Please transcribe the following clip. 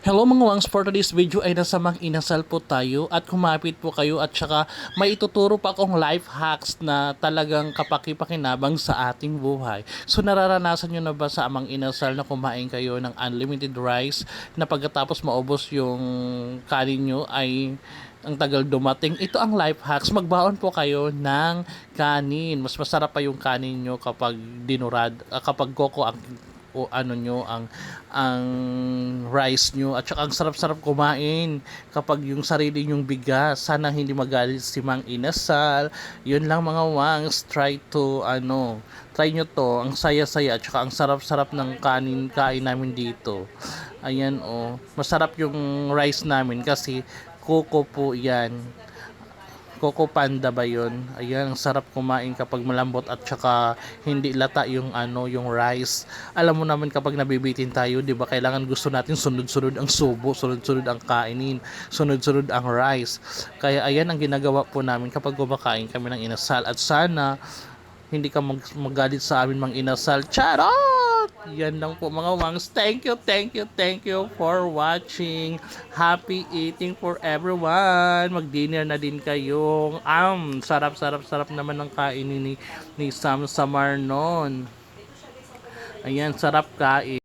Hello mga wangs, for today's video ay nasa mang inasal po tayo at kumapit po kayo at saka may ituturo pa akong life hacks na talagang kapaki-pakinabang sa ating buhay. So nararanasan nyo na ba sa amang inasal na kumain kayo ng unlimited rice na pagkatapos maubos yung kanin nyo ay ang tagal dumating. Ito ang life hacks. Magbaon po kayo ng kanin. Mas masarap pa yung kanin nyo kapag dinurad, ah, kapag koko ang o ano nyo ang ang rice nyo. At saka ang sarap-sarap kumain kapag yung sarili nyong bigas. Sana hindi magalit si Mang Inasal. Yun lang mga wangs. Try to ano try nyo to. Ang saya-saya at saka ang sarap-sarap ng kanin kain namin dito. Ayan oh. Masarap yung rice namin kasi coco po yan Coco Panda ba yun? Ayan, ang sarap kumain kapag malambot at saka hindi lata yung ano, yung rice. Alam mo naman kapag nabibitin tayo, 'di ba? Kailangan gusto natin sunod-sunod ang subo, sunod-sunod ang kainin, sunod-sunod ang rice. Kaya ayan ang ginagawa po namin kapag kumakain kami ng inasal at sana hindi ka mag- magalit sa amin mang inasal. Charot! Yan lang po mga wangs. Thank you, thank you, thank you for watching. Happy eating for everyone. Mag-dinner na din kayong. Um, sarap, sarap, sarap naman ng kainin ni, ni Sam Samar noon. Ayan, sarap kain.